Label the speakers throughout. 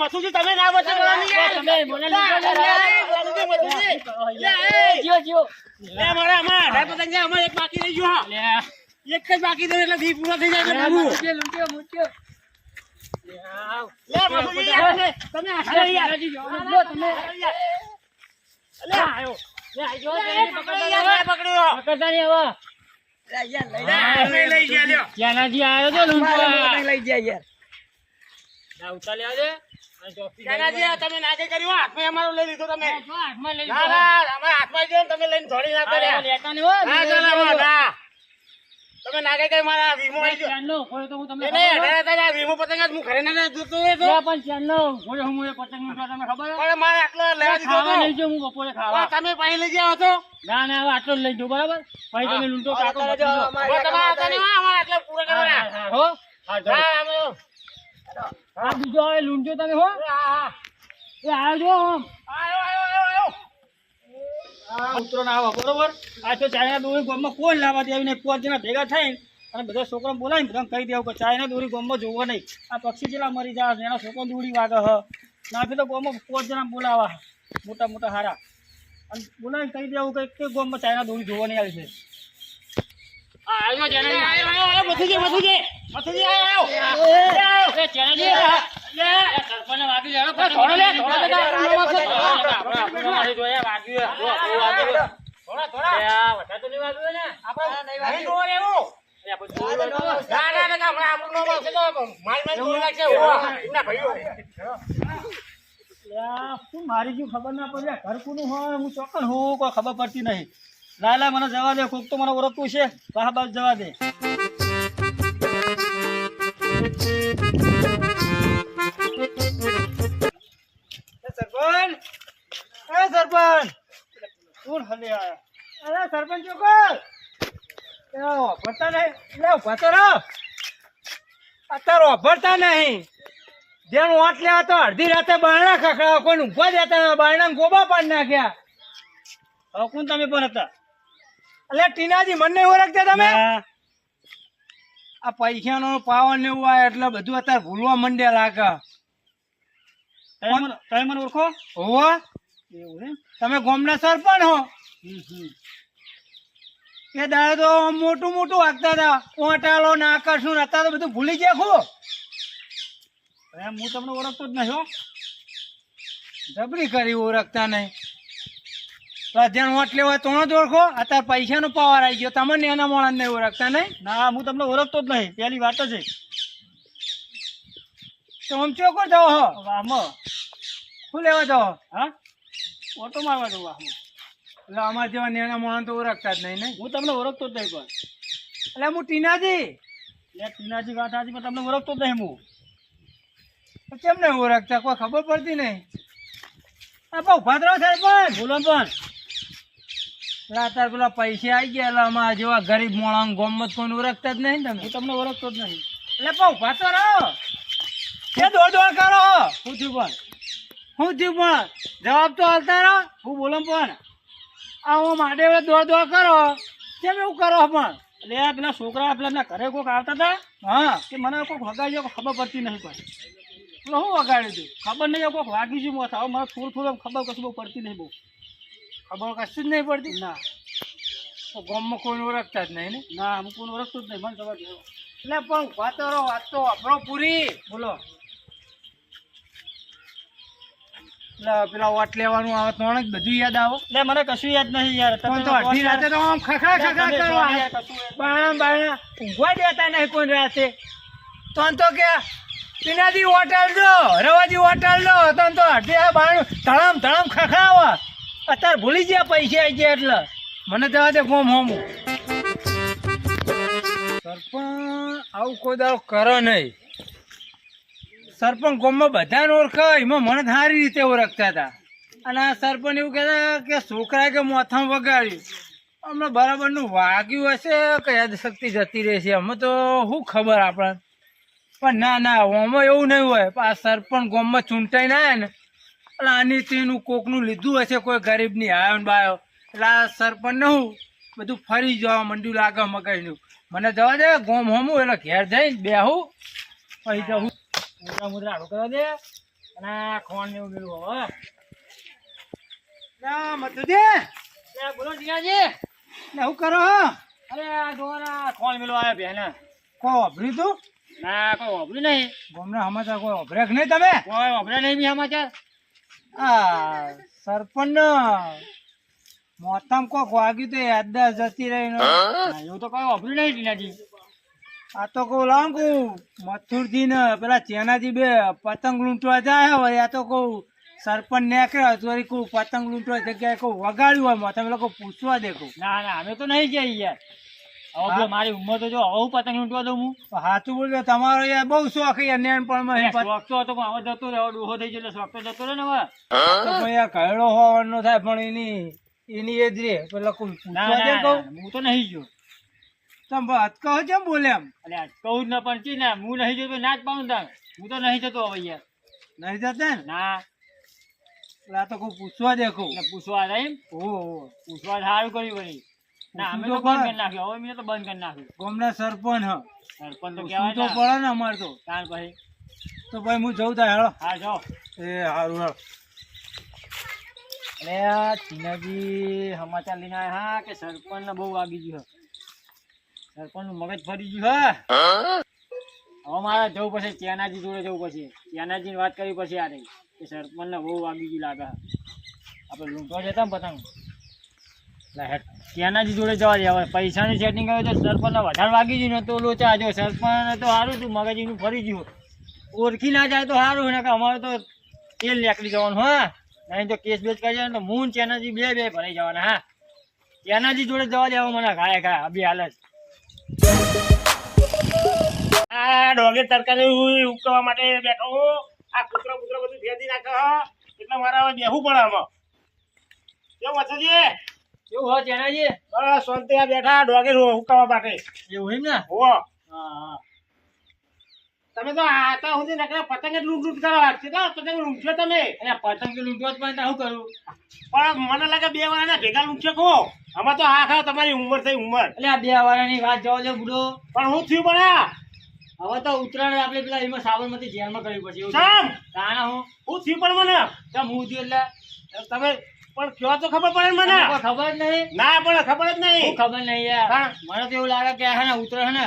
Speaker 1: મથુજી તમે ના બચો
Speaker 2: તમે
Speaker 1: મને
Speaker 2: જીઓ, જીઓ.
Speaker 1: લે, મારા અમાર અઢાર પતંગ અમારે એક બાકી રહી ગયો, એક જ બાકી રહ્યો એટલે દી પૂરો થઈ જાય એટલે પૂરું.
Speaker 2: મૂક્યો, મૂક્યો. લે,
Speaker 1: મથુજી યાર, તમે- તમે યાર.
Speaker 2: લે, તમે.
Speaker 1: લે, આયો.
Speaker 2: લે, આયો જો,
Speaker 1: લે,
Speaker 2: તેને
Speaker 1: પકડો
Speaker 2: પકડતા
Speaker 1: યાર,
Speaker 2: નહીં.
Speaker 1: લે, પકડ્યો.
Speaker 2: પકડતા નહીં હવે.
Speaker 1: લઈ ગયા.
Speaker 3: લઈ જાય
Speaker 1: તમે ના કર્યું હાથમાં અમારો લઈ લીધો તમે
Speaker 2: હાથમાં લઈ લીધો.
Speaker 1: હાથમાં ગયો તમે લઈને ધોળી ના. ના
Speaker 2: લઈ
Speaker 1: ચાલે
Speaker 2: લેજો.
Speaker 1: આમાં, ના તમે ના કઈ કઈ મારા વીમો આવી ગયો
Speaker 2: ચાંદલો, તો હું તમને
Speaker 1: એ નહીં,
Speaker 2: ખબર હોય?
Speaker 1: અઢાર હજાર વીમો પતંગ હું ઘરે ના જોતો રહેતો.
Speaker 2: લે, પણ ચાંદલો, કોઈ હું એ પતંગ મૂકવા તમને ખબર
Speaker 1: પણ મારે આટલો લેવા દીધો
Speaker 2: લઈ જાઉં હું બપોરે ખાવા.
Speaker 1: તમે પાછી લઈ ગયા હતો
Speaker 2: ના ના આટલો જ લઈ જો બરાબર પછી તમે લૂંટો કાકો
Speaker 3: અત્યારે જો
Speaker 2: ભત્રીજો.
Speaker 3: અમારે
Speaker 1: હવે તમે આવતા નહીં હો, અમારે આટલા પૂરા કરવાના.
Speaker 2: હા, હા, હો હા,
Speaker 1: હા, અમે-
Speaker 2: આ બીજો આવે લૂંટજો તમે હો. એ આવજો આમ
Speaker 1: આયો, આયો, આયો, આયો.
Speaker 2: આ ઉતરો ના આવો બરોબર આ તો ચાઇના દોરી ગોમમાં કોઈ લાવવા દે આવીને પાંચ જણા ભેગા થઈને અને બધા છોકરા બોલાવીને બધાને કહી દેવું કે ચાઇના દોરી ગોમમાં જોવો નહીં આ પક્ષી જેટલા મરી જાય એના છોકરો દોરી વાગે હ ના તો ગોમમાં પાંચ જણા બોલાવા મોટા મોટા હારા અને બોલાવીને કહી દેવું કે કે ગામમાં ચાઇના દોરી જોવા નહીં આવી છે આવ્યો જેને
Speaker 1: આવ્યો આયો, મથુજી, મથુજી. મથુજી, આયો, આયો.
Speaker 2: એ ચેનાજી લે એ સરપંચને વાગી જાય
Speaker 1: એ થોડો લે, થોડો લે, તારા રૂમમાં છે.
Speaker 2: આપણે જોઈએ વાગ્યું જો બહુ વાગ્યું
Speaker 1: થોડા, થોડા.
Speaker 2: લે આ વધારે તો નહીં વાગ્યું ને
Speaker 1: આપણે નહીં જોવો ને એવું.
Speaker 2: એ આપણે જોયું હોય તો.
Speaker 1: ના, ના, ના, હમણાં આપણું નામ આવશે તો માલ માલ જોઈ નાખશે. ઓવા, એમના ભાઈઓ.
Speaker 2: લ્યા, શું મારી ગયું ખબર પડતી નહીં. લાલા, મને જવા દે, કોક તો મને ઓળખતું છે બાજુ જવા દે. સરપંચ! અરે સરપંચ ચોકર ભરતા નહીં. લે ભરતો અત્યારે વાપરતા નહીં. જેનું ઓટ લેવા તો અડધી રાતે બારણા ખખડાવ કોઈ ઊંઘવા દેતા બારણા ગોબા પાડી નાખ્યા. હવે કોણ તમે પણ હતા? એટલે ટીનાજી મને ઓળખતા તમે? આ પૈસાનો પાવર ને એવું આવે એટલે બધું અત્યારે ભૂલવા મંડ્યા લાગે. તમે મને ઓળખો? હોવો. એવું તમે ગોમના સરપંચ હો. એ દાડે તો મોટું મોટું વાગતા હતા. ઓટાલો ને આકર્ષણ અત્યારે તો બધું ભૂલી ગયા ખો. એમ હું તમને ઓળખતો જ નહીં હો. જબરી કરી ઓળખતા નહીં. જેને વોટ લેવા તો જ ઓળખો. અત્યારે પૈસાનો પાવર આવી ગયો. તમને એના મોણા નહીં ઓળખતા નહીં? ના હું તમને ઓળખતો જ નહીં. પહેલી વાત જ તો આમ ચોકો જાઓ હો? વામો શું લેવા જાઓ? હા? ઓટો મારવા જવું વાહમાં એટલે અમારા જેવા નેના મોણા તો ઓળખતા જ નહીં ને હું તમને ઓળખતો જ નહીં પણ એટલે હું ટીનાજી. એટલે ટીનાજી વાત આજે પણ તમને ઓળખતો જ નહીં હું. કેમ ને ઓળખતા કોઈ ખબર પડતી નહીં. આ બહુ ભદ્રો પણ. બોલો પણ. અત્યારે પેલા પૈસા આવી ગયા એટલે અમારા જેવા ગરીબ મોણા ગોમત કોઈ ઓળખતા જ નહીં તમે. હું તમને ઓળખતો જ નહીં. એટલે બહુ ભાતો રહો કે દોડ દોડ કરો. શું થયું પણ. શું થયું પણ. જવાબ તો હાલતા રહો. હું બોલો પણ. આ હું માટે દોડ દોડ કરો. કેમ એવું કરો પણ? એટલે પેલા છોકરા પેલા ઘરે કોઈક આવતા હતા? હા. કે મને કોઈક વગાડ્યો ખબર પડતી નહીં પણ. શું વગાડ્યું હતું ખબર નહીં કોઈક વાગી ગયું મોથા. મને થોડું થોડું ખબર કશું બહુ પડતી નહીં બહુ. ખબર કશું જ નહીં પડતી? ના. તો ગામમાં કોઈને ઓળખતા જ નહીં ને? ના હું કોઈને ઓળખતું જ નહીં. મને ખબર છે. એટલે પણ વાતરો વાત તો વાપરો પૂરી. બોલો. એટલે પેલા વોટ લેવાનું આવે તો બધું યાદ આવો. એટલે મને કશું યાદ નહીં યાર. તમે તો અડધી રાતે તો આમ ખખડા ખખડા કરવા બાણા બાણા. ઊંઘવા દેતા નહીં કોઈ રાતે. તો તો કે ટીનાજી હોટલ દો રવાજી હોટલ દો તો તો અડધી આ બાણું ધડામ ધડામ ખખડાવા અત્યારે ભૂલી ગયા પૈસા આવી ગયા એટલે. મને જવા દે ગોમ હોમ. સરપંચ, આવું કોઈ દાવ કરો નહીં. સરપંચ ગોમમાં બધાને ઓળખે એમાં મને સારી રીતે ઓળખતા હતા. અને આ સરપંચ એવું કહેતા કે છોકરાએ કે મોથામ વગાડ્યું. અમને બરાબરનું વાગ્યું હશે કે યાદ શક્તિ જતી રહેશે. અમે તો શું ખબર આપણને? પણ ના ના આમાં એવું નહીં હોય. પણ આ સરપંચ ગામમાં ચૂંટાઈ ના ને એટલે આની તેનું કોકનું લીધું હશે કોઈ ગરીબની. આયો ને બાયો. એટલે આ સરપંચ ને બધું ફરી જવા મંડ્યું લાગે મગજનું મને જવા દે ગોમ હોમું એટલે ઘેર જઈને બેહું. પછી જવું મુદ્રા મુદ્રા હાડું કરવા દે.
Speaker 1: અને ખોણ ને એવું મેળવું હવે. લે, બોલો જીયાજી.
Speaker 2: ને હું કરો
Speaker 1: અરે આ જો ખોણ મેલું આવ્યો બેને
Speaker 2: કહો વાપર્યું તું?
Speaker 1: ના કોઈ ઓભર્યું નહીં.
Speaker 2: ગમના સમાચાર કોઈ કે નહીં તમે?
Speaker 1: કોઈ વાપર્યા નહીં બી સમાચાર.
Speaker 2: આ સરપંચ મોતમ કોક વાગ્યું તો યાદદાસ્ત જતી રહી
Speaker 1: એવું તો કોઈ ઓભર્યું નહીં ટીનાજી.
Speaker 2: આ તો કહું લાવ કહું મથુરજી ને પેલા ચેનાજી બે પતંગ લૂંટવા જાય હોય આ તો કહું સરપંચ નીકળ્યો ચોરી કહું પતંગ લૂંટવા જગ્યાએ કહું વગાડ્યું હોય તમે લોકો પૂછવા દે કહું.
Speaker 1: ના ના અમે તો નહીં જઈએ યાર. હવે મારી ઉંમર તો જો હવે પતંગ લૂંટવા દઉં હું.
Speaker 2: સાચું બોલ્યો તમારો યાર બહુ શોખ યાર નેનપણમાં
Speaker 1: શોખ તો હતો હવે જતો રહ્યો ડોહો થઈ ગયો શોખ તો જતો રહ્યો ને હવે.
Speaker 2: તો ભાઈ હોવાનો થાય પણ એની એની એજ રે. પેલા કોઈ પૂછવા દે કહું.
Speaker 1: હું તો નહીં ગયો.
Speaker 2: તમે અટકાવો કેમ બોલે એમ?
Speaker 1: અરે આ જ ન પણ ચી ને હું નહીં જતો ના જ પાઉં તાર. હું તો નહીં જતો હવે યાર.
Speaker 2: નહીં જતા ને
Speaker 1: ના.
Speaker 2: પેલા તો કોઈ પૂછવા દે કહું.
Speaker 1: પૂછવા જાય એમ?
Speaker 2: ઓહો.
Speaker 1: પૂછવા સારું કર્યું વળી. ના અમે તો બંધ કરી નાખ્યું. હવે મેં તો બંધ કરી નાખ્યું.
Speaker 2: ગામના સરપંચ હ.
Speaker 1: સરપંચ તો કહેવાય
Speaker 2: તો પડે ને અમારે તો.
Speaker 1: તાર પછી
Speaker 2: તો ભાઈ હું જઉં તા હેળો
Speaker 1: હા જાઓ
Speaker 2: એ હારું હેળો
Speaker 1: અરે આ ચીનાજી સમાચાર લઈને આવ્યા હા કે સરપંચ ને બહુ વાગી ગયું સરપંચનું મગજ ફરી ગયું હા. હવે મારે જવું પડશે ચેનાજી જોડે જવું પડશે. ચેનાજી વાત કરી પછી આ કે સરપંચ ને બહુ વાગી ગયું લાગે આપણે લૂંટવા જતા ને પતંગ. લા હેડ, ચેનાજી જોડે જવા દે. હવે પૈસાની સેટિંગ કરે તો સરપંચને વધારે વાગી ગયું ને તો લોચા જો. સરપંચ તો સારું હતું મગજીનું ફરી ગયું. ઓળખી ના જાય તો સારું ને કે અમારે તો તેલ નીકળી જવાનું હા. નહીં તો કેસ બેસ કરી જાય તો મૂન ચેનાજી બે બે ભરાઈ જવાના હા. ચેનાજી જોડે જવા દેવા મને ખાય ખાય અભી હાલ જ. આ ડોગે તરકારી ઉકવા માટે બેઠો આ કૂતરો કૂતરો બધું ભેદી નાખો એટલે મારા હવે બેહવું પડે આમાં. કેવું વચ્ચેજી કેવું હો ચેનાજી? બસ શાંતિ આ બેઠા ડોગે ઉકળવા માટે. એવું એમ ને? હો. તમે તો આ તો સુધી નકરા પતંગ લૂંટ લૂંટ કરો કેટલા પતંગ લૂંટ્યો તમે? એટલે પતંગ જ પણ શું કરું? પણ મને લાગે બે વાળાના ભેગા લૂંટ્યો કહો. આમાં તો હા ખા તમારી ઉંમર થઈ ઉંમર. એટલે આ બે વાળાની વાત જવા દે બુડો. પણ હું થયું પણ હવે તો ઉત્તરાયણ આપણે પેલા એમાં સાબરમતી જેલમાં કરવી પડશે તાણા હું? હું થયું પણ મને? કેમ હું થયું એટલે? તમે પણ કયો તો ખબર પડે મને? ખબર નહીં? ના પણ ખબર જ નહીં. ખબર નહીં યાર. મને તો એવું લાગે કે હે ને ઉત્તરાયણ હે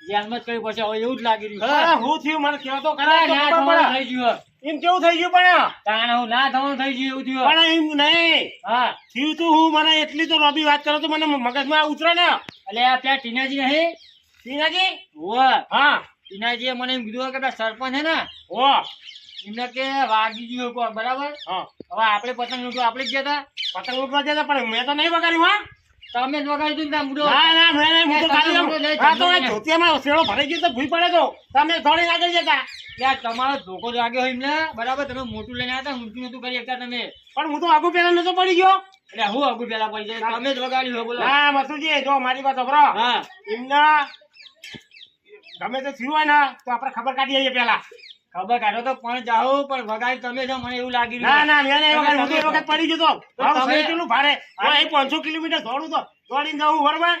Speaker 1: ને જ કરવી પડશે હવે એવું જ લાગી રહ્યું. હું થયું? મને કયો તો ખરા ના થવાનું થઈ ગયું એમ કેવું થઈ ગયું પણ? તાણા હું ના થવાનું થઈ ગયું એવું થયું પણ એમ નહીં. હા. થયું તું હું મને એટલી તો રબી વાત કરો તો મને મગજમાં ઉતરે ને. એટલે આ ત્યાં ટીનાજી નહીં ટીનાજી? હા. ટીનાજીએ મને એમ કીધું કે સરપંચ હે ને હો એમને કે વાગી ગયું કોક બરાબર હવે આપણે પતંગ લૂંટવા આપણે જ ગયા હતા. પતંગ લૂંટવા ગયા પણ મેં તો નહીં વગાડ્યું હા. તમે જ વગાડી દીધું ને ના ના મેં નહીં હું તો ખાલી આમ- તો ધોતિયામાં શેડો ભરાઈ ગયો તો ભૂઈ પડે તો. તમે થોડી આગળ જતા યાર તમારો ધોકો લાગ્યો હોય એમને. બરાબર તમે મોટું લઈને આવ્યા હતા ઊંચું નતું કરી શકતા તમે. પણ હું તો આગુ પેલા નતો પડી ગયો. એટલે હું આગુ પેલા પડી જાય તમે જ વગાડ્યું બોલો. ના મસુજી જો મારી વાત સાંભળો. હા. એમના ગમે તે થયું હોય ને તો આપણે ખબર કાઢી આવીએ પેલા ખબર કાઢો તો પણ જાઓ પણ વગાડી તમે છો મને એવું લાગી ના ના મેં એ વખત હું તો એ વખત પડી જતો તમે કેટલું ભારે. હું પાંચસો કિલોમીટર દોડું તો. દોડીને જવું બરોબર?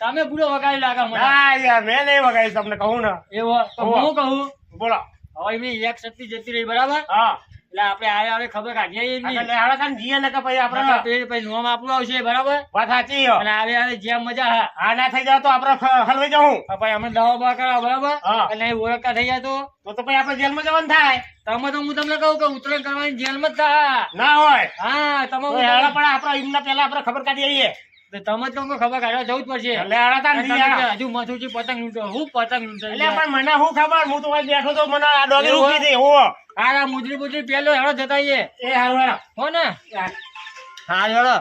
Speaker 1: તમે પૂરો વગાડી લાગે મને. હા યાર મેં નહીં વગાડી તમને કહું ને. એવો તો હું કહું? બોલો. હવે એમની એક શક્તિ જતી રહી બરાબર? હા. એટલે આપણે આવે આવે ખબર કાઢીએ એમની એટલે હાડા કાન જીએ ને કે પછી આપણે પછી નોમ આપણું આવશે બરાબર? વાત સાચી અને આવે આવે જેમ મજા હા. હા ના થઈ જાય તો આપણે હલવાઈ પછી અમે દવા બવા કરાવ બરાબર? અને નહીં ઓળખતા થઈ જાય તો? પછી આપણે જેલમાં જવાનું થાય. તમે તો હું તમને કહું કે ઉતરણ કરવાની જેલમાં જ થાય ના હોય. હા તમે પણ આપણે એમના પહેલા આપણે ખબર કાઢી આવીએ. તમે તો ખબર કાઢવા જવું જ પડશે. હજુ મથુજી પતંગ હું પતંગ એટલે પણ મને શું ખબર? હું તો બેઠો તો મને આ રૂકી હો. હા મુજરી મુજરી પેલો હેડો જતા એ હારો હો ને? હા. હેડો.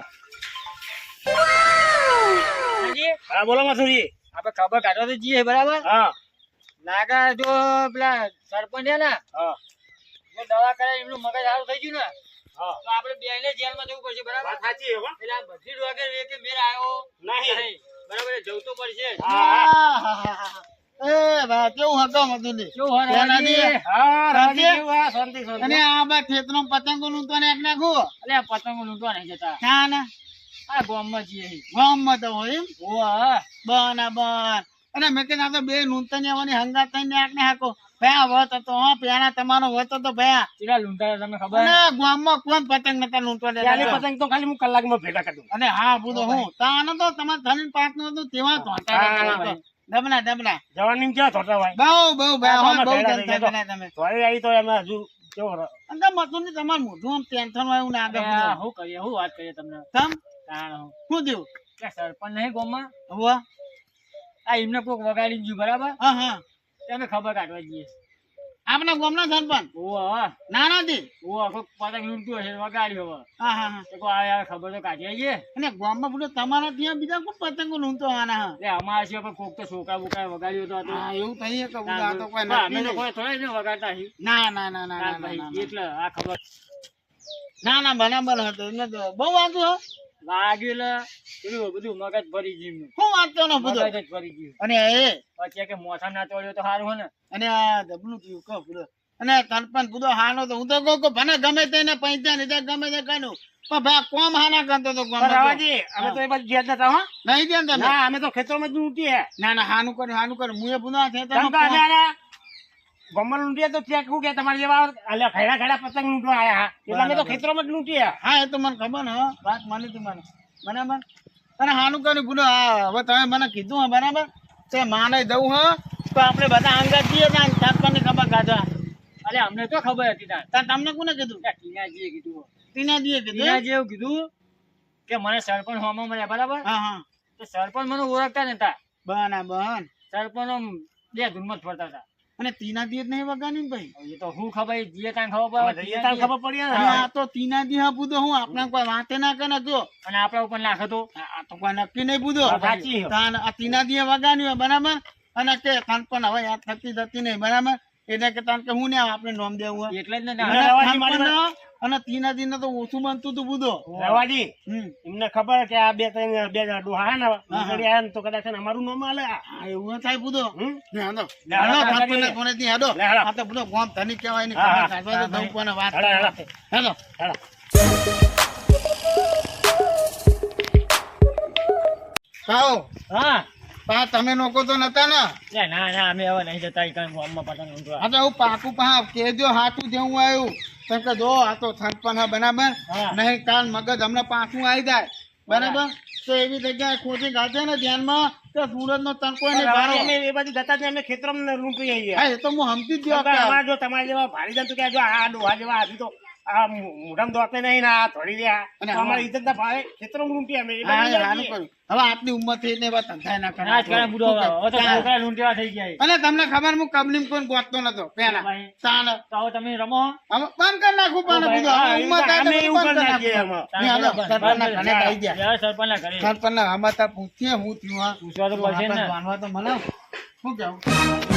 Speaker 1: હા બોલો મસુરી આપણે ખબર કાઢવા તો જઈએ બરાબર? હા. નાગા જો પેલા સરપંચ ને જો દવા કરે એમનું મગજ સારું થઈ ગયું ને. તો આપણે બે ને જેલમાં જવું પડશે બરાબર? સાચી એટલે બધી ડોગર એ કે મેર આવ્યો નહીં. બરાબર જવું તો પડશે.
Speaker 3: એ ભાઈ કેવું હતો મધુલી
Speaker 1: કેવું હોય રાજી? હા રાજી
Speaker 3: રાજી?
Speaker 1: કેવું? શાંતિ શાંતિ.
Speaker 3: અને આ બા ખેતરો પતંગો નું તો નાખ? નાખું
Speaker 1: અલે પતંગો લૂંટવા નહીં જતા.
Speaker 3: ના ના
Speaker 1: આ ગામમાં જઈએ.
Speaker 3: ગામમાં તો હોય એમ?
Speaker 1: ઓવા,
Speaker 3: બન બન અને મેં કીધું આ તો બે નૂતન આવવાની હંગાત થઈને નાખ ને હાકો. ભયા વત હતો હા પેલા તમારો વત હતો ભયા.
Speaker 1: ચીડા લૂંટાયા તમને ખબર?
Speaker 3: અને ગામમાં કોણ પતંગ નતા લૂંટવા
Speaker 4: દે
Speaker 3: દેતા
Speaker 4: પતંગ તો ખાલી હું કલાકમાં ભેગા કરું
Speaker 3: અને હા બુધો હું. તાનો તો તમાર ધન પાકનું હતું તેવા તો.
Speaker 4: હા,
Speaker 3: દબના દબના
Speaker 4: જવાની ક્યાં થોતા ભાઈ
Speaker 3: બહુ બહુ ભયા
Speaker 4: હા,
Speaker 3: હા બહુ
Speaker 4: થઈ ગયા
Speaker 3: તમે.
Speaker 4: થોડી આવી તો એમાં હજુ કેવો ર-
Speaker 3: અંદર મતું ને તમાર મોઢું આમ ટેન્શન હોય એવું ના આગળ
Speaker 1: આ શું કરીએ? શું વાત કરીએ તમને?
Speaker 3: તમ?
Speaker 1: તાણ હું.
Speaker 3: શું થયું?
Speaker 1: કે સરપંચ નહીં ગામમાં?
Speaker 3: હવે.
Speaker 1: આ એમને કોક વગાડી ગયું બરાબર?
Speaker 3: હા હા.
Speaker 1: તમે ખબર કાઢવા જઈએ.
Speaker 3: આપણા ગામના સરપંચ?
Speaker 1: ઓ ના
Speaker 3: નાના થી
Speaker 1: ઓવો કોક પતંગ લૂંટ્યું હશે વાગાડ્યું હવે.
Speaker 3: હા હા હા.
Speaker 1: તો આ ખબર તો કાઢી આવીએ.
Speaker 3: અને ગામમાં બોલો તમારા ત્યાં બીજા કોણ પતંગો લૂંટો આના હા?
Speaker 1: એટલે અમારા છે કોક તો છોકરા બોકરા વગાડ્યું તો.
Speaker 3: હા એવું થઈ કે આ તો કોઈ ના
Speaker 1: અમે તો કોઈ થોડા ને વગાડતા હી.
Speaker 3: ના ના ના ના ના
Speaker 1: એટલે આ ખબર.
Speaker 3: ના ના બરાબર હતો. એટલે બહુ વાંધો હો.
Speaker 1: લાગ્યું પેલું બધું મગજ ભરી ગયું એમનું.
Speaker 3: શું વાત કરો બધો?
Speaker 1: મગજ ભરી ગયું.
Speaker 3: અને એ?
Speaker 1: પછી કે મોથા ના તોડ્યો તો સારું હે ને.
Speaker 3: અને આ ડબલું થયું કહો પૂરો અને તનપન પૂરો હાનો તો હું તો કહું કે ભલે ગમે તેને પૈસા લીધા ગમે તે કાઢું. પણ ભાઈ કોમ હાના કરતો તો કોમ
Speaker 4: અમે તો એ બાજુ નતા હો.
Speaker 3: નહીં તમે?
Speaker 4: ના અમે તો ખેતરમાં જ લૂંટીએ
Speaker 3: ના ના હાનું કર્યું હાનું કર્યું મુએ
Speaker 4: બુના કે આના લૂંટીએ તો ચેક શું તમારે જેવા એટલે ખેડા ખેડા પતંગ લૂંટવા આયા એટલે અમે તો ખેતરમાં જ લૂંટીએ.
Speaker 3: હા એ તો મને ખબર ને વાત માની તું મને. બરાબર અને હાનું કર્યું પૂરો હા હવે તમે મને કીધું હા બરાબર? તે માને દઉં હા. તો આપણે બધા અંગત જઈએ ને તનપન ખબર કાઢવા?
Speaker 1: અરે અમને તો ખબર હતી તાર
Speaker 3: તમને કોને કીધું?
Speaker 1: ટીનાજીએ કીધું
Speaker 3: તીના દીએ કીધું?
Speaker 1: ટીનાજીએ એવું કીધું કે મને સરપંચ હોમાં મળ્યા બરાબર?
Speaker 3: હા હા.
Speaker 1: તો સરપંચ મને ઓળખતા નતા.
Speaker 3: બન
Speaker 1: સરપંચ બે ધૂનમાં જ ફરતા હતા.
Speaker 3: અને તીના દી જ નહીં વગાડ્યું ભાઈ?
Speaker 1: એ તો હું ખબર જે જીએ ખબર પડે?
Speaker 4: જઈએ ખબર પડી
Speaker 3: આ તો તીના દી હા બુધો હું આપણે કોઈ વાતે ના કરે જો.
Speaker 1: અને આપણા ઉપર નાખે તો
Speaker 3: આ તો કોઈ નક્કી નહીં
Speaker 4: બુધો સાચી
Speaker 3: તાન આ તીના દી વગાડ્યું બરાબર? અને કે તાન પણ હવે યાદ થતી થતી નહીં બરાબર? એટલે કે તાન કે હું ને આપણે નોમ દેવું
Speaker 1: એટલે જ ને
Speaker 3: અને તાન દિન તો ઓછું બનતું હતું બુધો.
Speaker 4: રવાજી એમને ખબર કે આ બે ત્રણ બે ડોહા ને નીકળી ને તો કદાચ અમારું નામ આલે.
Speaker 3: એવું થાય બુધો. હાલો. આ તો બધો ગોમ ધનિક કહેવાય ને વાત
Speaker 4: હેડો, હેડો.
Speaker 1: હા.
Speaker 3: પા તમે લોકો તો નતા ને?
Speaker 1: ના ના અમે હવે નહીં જતા કઈ ગામમાં પતંગ ઊંધવા.
Speaker 3: આ તો હું પાકું પા કેજો હાથું જેવું આવ્યું. તો કે જો આ તો થનપન હા બરાબર? નહીં કાલ મગજ હમણાં પાછું આવી જાય. બરાબર? તો એવી જગ્યાએ ખોટી ગાતે ને ધ્યાનમાં કે સુરત નો તણકો ને
Speaker 4: અમે એ બાજુ જતા જ અમે ખેતરમાં લૂંટી આવીએ.
Speaker 3: હા એ તો હું સમજી જ ગયો
Speaker 4: જો તમારે જેવા ભારી જતું કે જો આ ડોહા જેવા આવી તો આ મો- દોતે નહીં ને આ થોડી રહ્યા.
Speaker 3: અને
Speaker 4: અમારી ઇજ્જત ના ભાવે અમે.
Speaker 3: કર્યું. હવે આપની ઉંમર થઈ ને એવા ધંધા ના
Speaker 1: ના જ બુડો હવે. હવે તો છોકરા લૂંટેવા થઈ ગયા
Speaker 3: અને તમને ખબર હું કબલીમ કોઈ ગોતતો નતો પેલા.
Speaker 1: તો તમે રમો
Speaker 3: હવે બંધ કરી નાખું પણ ઉંમર થાય તો
Speaker 4: એવું
Speaker 3: બંધ
Speaker 4: કરી
Speaker 3: કરી
Speaker 4: નાખીએ અમે.
Speaker 3: ને હાલો, ઘરે આવી ગયા
Speaker 1: યાર, સરપંચના ઘરે.
Speaker 3: સરપંચના આમાં તાર પૂછીએ હું થયું
Speaker 1: પૂછવા તો પડશે ને.
Speaker 3: બાંધવા તો મને? શું કેવું?